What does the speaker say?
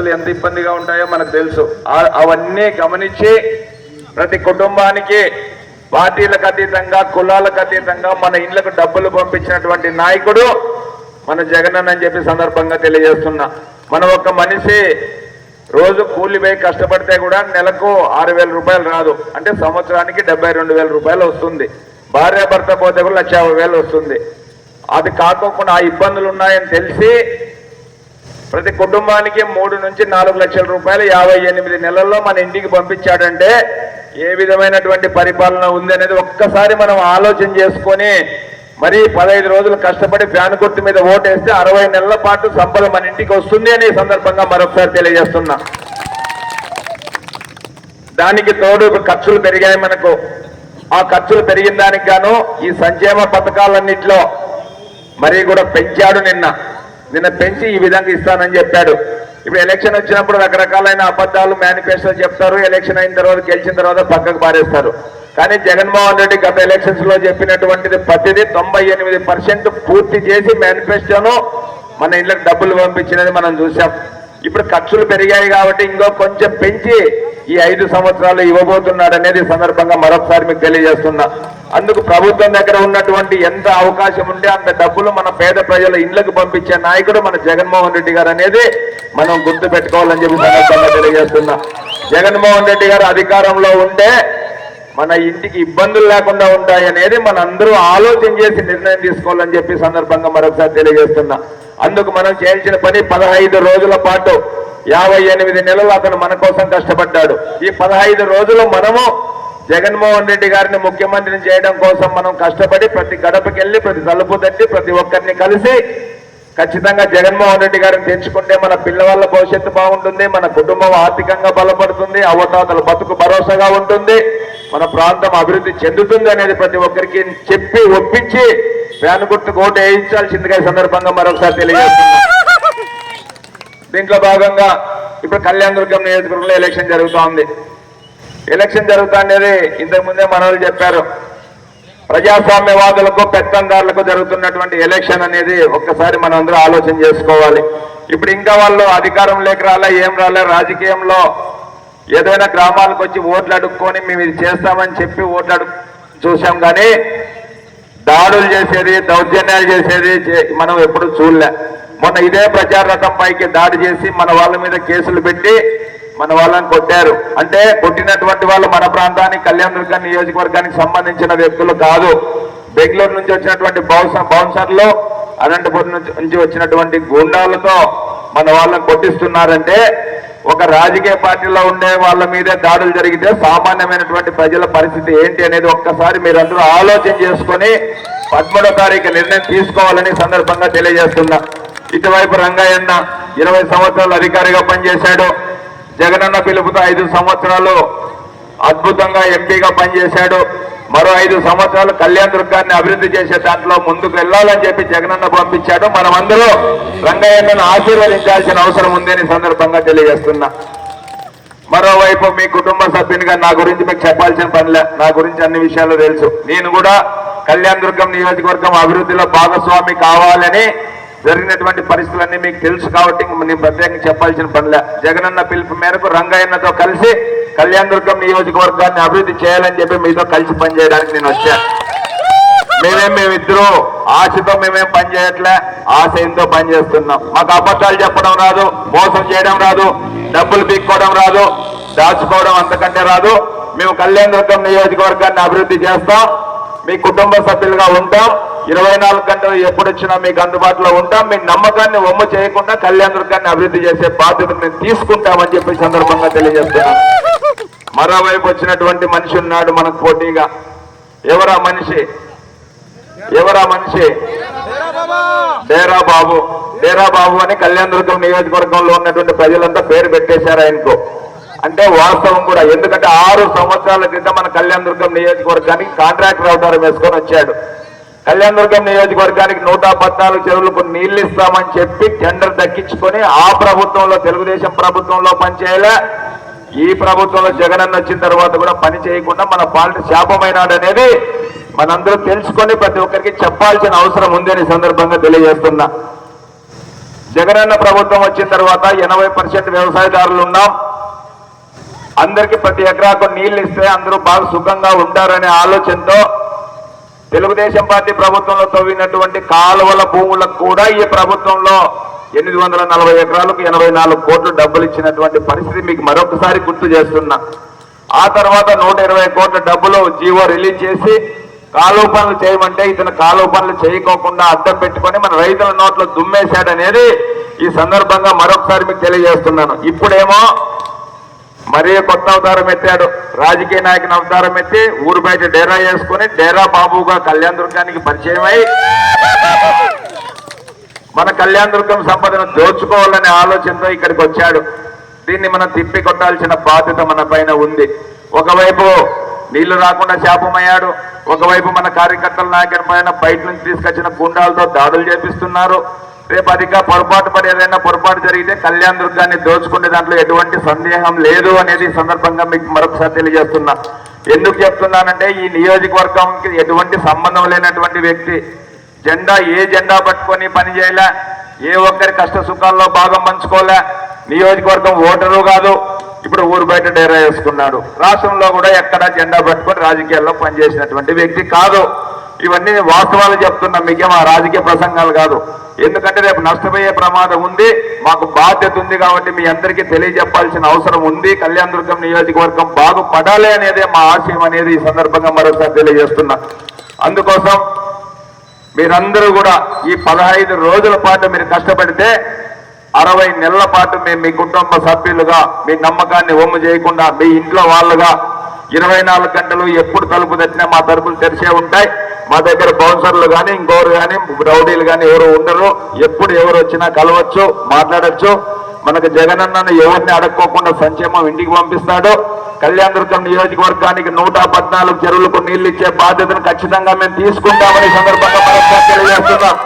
ఖర్చులు ఎంత ఇబ్బందిగా ఉంటాయో మనకు తెలుసు. అవన్నీ గమనించి ప్రతి కుటుంబానికి పార్టీలకు అతీతంగా కులాలకు అతీతంగా మన ఇళ్ళకు డబ్బులు పంపించినటువంటి నాయకుడు మన జగనన్న అని చెప్పి సందర్భంగా తెలియజేస్తున్నా. మన ఒక మనిషి రోజు కూలిపోయి కష్టపడితే కూడా నెలకు ఆరు వేల రూపాయలు రాదు. అంటే సంవత్సరానికి డెబ్బై రెండు వేల రూపాయలు వస్తుంది. భార్య భర్త పోతే కూడా లక్ష వేలు వస్తుంది. అది కాకోకుండా ఆ ఇబ్బందులు ఉన్నాయని తెలిసి ప్రతి కుటుంబానికి మూడు నుంచి నాలుగు లక్షల రూపాయలు యాభై ఎనిమిది నెలల్లో మన ఇంటికి పంపించాడంటే ఏ విధమైనటువంటి పరిపాలన ఉంది అనేది ఒక్కసారి మనం ఆలోచన చేసుకొని మరి పదహైదు రోజులు కష్టపడి ఫ్యాన్ గుర్తు మీద ఓటేస్తే అరవై నెలల పాటు సంపద మన ఇంటికి వస్తుంది అని ఈ సందర్భంగా మరొకసారి తెలియజేస్తున్నా. దానికి తోడు ఖర్చులు పెరిగాయి మనకు. ఆ ఖర్చులు పెరిగిన దానికి గాను ఈ సంక్షేమ పథకాలన్నింటిలో మరి కూడా పెంచాడు నిన్న. నిన్న పెంచి ఈ విధంగా ఇస్తానని చెప్పాడు. ఇప్పుడు ఎలక్షన్ వచ్చినప్పుడు రకరకాలైన అబద్ధాలు మేనిఫెస్టో చెప్తారు. ఎలక్షన్ అయిన తర్వాత గెలిచిన తర్వాత పక్కకు పారేస్తారు. కానీ జగన్మోహన్ రెడ్డి గత ఎలక్షన్స్లో చెప్పినటువంటిది ప్రతిదీ తొంభై ఎనిమిది పర్సెంట్ పూర్తి చేసి మేనిఫెస్టోను మన ఇళ్ళకి డబ్బులు పంపించినది మనం చూసాం. ఇప్పుడు ఖర్చులు పెరిగాయి కాబట్టి ఇంకో కొంచెం పెంచి ఈ ఐదు సంవత్సరాలు ఇవ్వబోతున్నాడు అనేది సందర్భంగా మరొకసారి మీకు తెలియజేస్తున్నా. అందుకు ప్రభుత్వం దగ్గర ఉన్నటువంటి ఎంత అవకాశం ఉంటే అంత డబ్బులు మన పేద ప్రజల ఇండ్లకు పంపించే నాయకుడు మన జగన్మోహన్ రెడ్డి గారు అనేది మనం గుర్తు పెట్టుకోవాలని చెప్పి సందర్భంగా తెలియజేస్తున్నా. జగన్మోహన్ రెడ్డి గారు అధికారంలో ఉంటే మన ఇంటికి ఇబ్బందులు లేకుండా ఉంటాయి అనేది మన అందరూ ఆలోచన చేసి నిర్ణయం తీసుకోవాలని చెప్పి సందర్భంగా మరొకసారి తెలియజేస్తున్నా. అందుకు మనం చేయాల్సిన పని పదహైదు రోజుల పాటు యాభై ఎనిమిది నెలలు అతను మన కోసం కష్టపడ్డాడు. ఈ పదహైదు రోజులు మనము జగన్మోహన్ రెడ్డి గారిని ముఖ్యమంత్రిని చేయడం కోసం మనం కష్టపడి ప్రతి గడపకి వెళ్ళి ప్రతి తలుపు తట్టి ప్రతి ఒక్కరిని కలిసి ఖచ్చితంగా జగన్మోహన్ రెడ్డి గారిని తెచ్చుకుంటే మన పిల్లవాళ్ళ భవిష్యత్తు బాగుంటుంది మన కుటుంబం ఆర్థికంగా బలపడుతుంది అవతాతల బతుకు భరోసాగా ఉంటుంది మన ప్రాంతం అభివృద్ధి చెందుతుంది అనేది ప్రతి ఒక్కరికి చెప్పి ఒప్పించి ఫ్యాన్ గుర్తు ఓటు వేయించాల్సిందిగా సందర్భంగా మరొకసారి తెలియజేస్తున్నాం దీంట్లో భాగంగా ఇప్పుడు కళ్యాణ దుర్గం నియోజకవర్గంలో ఎలక్షన్ జరుగుతూ ఉంది ఎలక్షన్ జరుగుతా అనేది ఇంతకు మనవాళ్ళు చెప్పారు. ప్రజాస్వామ్యవాదులకు పెత్తందారులకు జరుగుతున్నటువంటి ఎలక్షన్ అనేది ఒక్కసారి మనం అందరూ ఆలోచన చేసుకోవాలి. ఇప్పుడు ఇంకా వాళ్ళు అధికారం లేక రాలే ఏం రాలే రాజకీయంలో ఏదైనా గ్రామాలకు వచ్చి ఓట్లు అడుక్కొని మేము ఇది చేస్తామని చెప్పి ఓట్లు అడుగు చూసాం కానీ దాడులు చేసేది దౌర్జన్యాలు చేసేది చే- మనం ఎప్పుడు చూడలే. మొన్న ఇదే ప్రచార రథం పైకి దాడి చేసి మన వాళ్ళ మీద కేసులు పెట్టి మన వాళ్ళని కొట్టారు. అంటే కొట్టినటువంటి వాళ్ళు మన ప్రాంతానికి కళ్యాణ దుర్గం నియోజకవర్గానికి సంబంధించిన వ్యక్తులు కాదు. బెంగళూరు నుంచి వచ్చినటువంటి బౌన్సర్ బౌన్సర్లు అనంతపురం నుంచి వచ్చినటువంటి గుండాలతో మన వాళ్ళని కొట్టిస్తున్నారంటే ఒక రాజకీయ పార్టీలో ఉండే వాళ్ళ మీదే దాడులు జరిగితే సామాన్యమైనటువంటి ప్రజల పరిస్థితి ఏంటి అనేది ఒక్కసారి మీరందరూ ఆలోచన చేసుకొని పదమూడో తారీఖు నిర్ణయం తీసుకోవాలని సందర్భంగా తెలియజేస్తున్నా. ఇటువైపు రంగయ్యన్న ఇరవై సంవత్సరాలు అధికారిగా పనిచేశాడు. జగనన్న పిలుపుతో ఐదు సంవత్సరాలు అద్భుతంగా ఎంపీగా పనిచేశాడు. మరో ఐదు సంవత్సరాలు కళ్యాణ్ దుర్గాన్ని అభివృద్ధి చేసే దాంట్లో ముందుకు వెళ్ళాలని చెప్పి జగనన్న పంపించాడు. మనం అందరూ రంగయ్యన్నను ఆశీర్వదించాల్సిన అవసరం ఉందని సందర్భంగా తెలియజేస్తున్నా. మరోవైపు మీ కుటుంబ సభ్యునిగా నా గురించి మీకు చెప్పాల్సిన పనిలే నా గురించి అన్ని విషయాలు తెలుసు. నేను కూడా కళ్యాణ దుర్గం నియోజకవర్గం అభివృద్ధిలో భాగస్వామి కావాలని జరిగినటువంటి పరిస్థితులన్నీ మీకు తెలుసు కాబట్టి నేను ప్రత్యేకంగా చెప్పాల్సిన పనిలే. జగనన్న పిలుపు మేరకు రంగయ్యన్నతో కలిసి కళ్యాణ దుర్గం నియోజకవర్గాన్ని అభివృద్ధి చేయాలని చెప్పి మీతో కలిసి పనిచేయడానికి నేను వచ్చాను మేమేం మేమిద్దరూ ఆశతో మేమేం పనిచేయట్లే ఆశ ఆశయంతో పని చేస్తున్నాం. మాకు అబద్ధాలు చెప్పడం రాదు మోసం చేయడం రాదు డబ్బులు పీక్కోవడం రాదు దాచుకోవడం అంతకంటే రాదు. మేము కళ్యాణ దుర్గం నియోజకవర్గాన్ని అభివృద్ధి చేస్తాం మీ కుటుంబ సభ్యులుగా ఉంటాం. ఇరవై నాలుగు గంటలు ఎప్పుడు వచ్చినా మీకు అందుబాటులో ఉంటాం. మీ నమ్మకాన్ని ఒమ్మ చేయకుండా కళ్యాణ దుర్గాన్ని అభివృద్ధి చేసే బాధ్యత మేము తీసుకుంటామని చెప్పి సందర్భంగా తెలియజేస్తున్నాం. మరోవైపు వచ్చినటువంటి మనిషి ఉన్నాడు మనకు పోటీగా. ఎవరా మనిషి? ఎవరా మనిషి? డేరా బాబు డేరా బాబు అని కళ్యాణదుర్గం నియోజకవర్గంలో ఉన్నటువంటి ప్రజలంతా పేరు పెట్టేశారు ఆయనకు. అంటే వాస్తవం కూడా. ఎందుకంటే ఆరు సంవత్సరాల క్రితం మన కళ్యాణదుర్గం నియోజకవర్గానికి కాంట్రాక్టర్ అవతారం వేసుకొని వచ్చాడు. కళ్యాణదుర్గం నియోజకవర్గానికి నూట పద్నాలుగు చెరువులకు నీళ్ళు ఇస్తామని చెప్పి టెండర్ దక్కించుకొని ఆ ప్రభుత్వంలో తెలుగుదేశం ప్రభుత్వంలో పనిచేయలే. ఈ ప్రభుత్వంలో జగనన్న వచ్చిన తర్వాత కూడా పని చేయకుండా మన పాలిట శాపమైనాడు అనేది మనందరూ తెలుసుకొని ప్రతి ఒక్కరికి చెప్పాల్సిన అవసరం ఉందని సందర్భంగా తెలియజేస్తున్నా. జగనన్న ప్రభుత్వం వచ్చిన తర్వాత ఎనభై పర్సెంట్ వ్యవసాయదారులు ఉన్నాం. అందరికి ప్రతి ఎకరాకు నీళ్ళు ఇస్తే అందరూ బాగా సుఖంగా ఉంటారనే ఆలోచనతో తెలుగుదేశం పార్టీ ప్రభుత్వంలో తవ్వినటువంటి కాలువల భూములకు కూడా ఈ ప్రభుత్వంలో ఎనిమిది వందల నలభై ఎకరాలకు ఎనభై నాలుగు కోట్లు డబ్బులు ఇచ్చినటువంటి పరిస్థితి మీకు మరొకసారి గుర్తు చేస్తున్నా. ఆ తర్వాత నూట ఇరవై కోట్ల డబ్బులు జీవో రిలీజ్ చేసి కాలువ పనులు చేయమంటే ఇతను కాలువ పనులు చేయకోకుండా అడ్డం పెట్టుకొని మన రైతుల నోట్లో దుమ్మేశాడనేది ఈ సందర్భంగా మరొకసారి మీకు తెలియజేస్తున్నాను. ఇప్పుడేమో మరీ కొత్త అవతారం ఎత్తాడు? రాజకీయ నాయకుని అవతారం ఎత్తి ఊరు బయట డేరా వేసుకుని డేరా బాబుగా కళ్యాణ దుర్గానికి పరిచయం అయి మన కళ్యాణ దుర్గం సంపదను దోచుకోవాలనే ఆలోచనతో ఇక్కడికి వచ్చాడు. దీన్ని మనం తిప్పి కొట్టాల్సిన బాధ్యత మన పైన ఉంది. ఒకవైపు నీళ్ళు రాకుండా శాపమయ్యాడు. ఒకవైపు మన కార్యకర్తల నాయకుని పైన బయట నుంచి తీసుకొచ్చిన గుండాలతో దాడులు చేపిస్తున్నారు. రేపు అధిక పొరపాటు పడి ఏదైనా పొరపాటు జరిగితే కళ్యాణ దుర్గాన్ని దోచుకునే దాంట్లో ఎటువంటి సందేహం లేదు అనేది సందర్భంగా మీకు మరొకసారి తెలియజేస్తున్నా. ఎందుకు చెప్తున్నానంటే ఈ నియోజకవర్గంకి ఎటువంటి సంబంధం లేనటువంటి వ్యక్తి జెండా ఏ జెండా పట్టుకొని పని చేయలే ఏ ఒక్కరి కష్ట సుఖాల్లో భాగం పంచుకోలే నియోజకవర్గం ఓటరు కాదు ఇప్పుడు ఊరు బయట డేరా వేసుకున్నాడు. రాష్ట్రంలో కూడా ఎక్కడ జెండా పట్టుకొని రాజకీయాల్లో పనిచేసినటువంటి వ్యక్తి కాదు. ఇవన్నీ నేను వాస్తవాలు చెప్తున్నా మీకేం ఆ రాజకీయ ప్రసంగాలు కాదు. ఎందుకంటే రేపు నష్టపోయే ప్రమాదం ఉంది మాకు బాధ్యత ఉంది కాబట్టి మీ అందరికీ తెలియజెప్పాల్సిన అవసరం ఉంది. కళ్యాణదుర్గం నియోజకవర్గం బాగుపడాలి అనేదే మా ఆశయం అనేది ఈ సందర్భంగా మరోసారి తెలియజేస్తున్నా. అందుకోసం మీరందరూ కూడా ఈ పదహైదు రోజుల పాటు మీరు కష్టపడితే అరవై నెలల పాటు మేము మీ కుటుంబ సభ్యులుగా మీ నమ్మకాన్ని ఒమ్ము చేయకుండా మీ ఇంట్లో వాళ్ళుగా ఇరవై నాలుగు గంటలు ఎప్పుడు తలుపు తెచ్చినా మా తలుపులు తెరిచే ఉంటాయి. మా దగ్గర బౌన్సర్లు కానీ ఇంకోరు కానీ రౌడీలు కానీ ఎవరు ఉండరు. ఎప్పుడు ఎవరు వచ్చినా కలవచ్చు మాట్లాడచ్చు. మనకు జగనన్నను ఎవరిని అడక్కోకుండా సంక్షేమం ఇంటికి పంపిస్తాడు కళ్యాణదుర్గం నియోజకవర్గానికి నూట పద్నాలుగు చెరువులకు నీళ్ళు ఇచ్చే బాధ్యతను ఖచ్చితంగా మేము తీసుకుంటామని సందర్భంగా తెలియజేస్తున్నాం.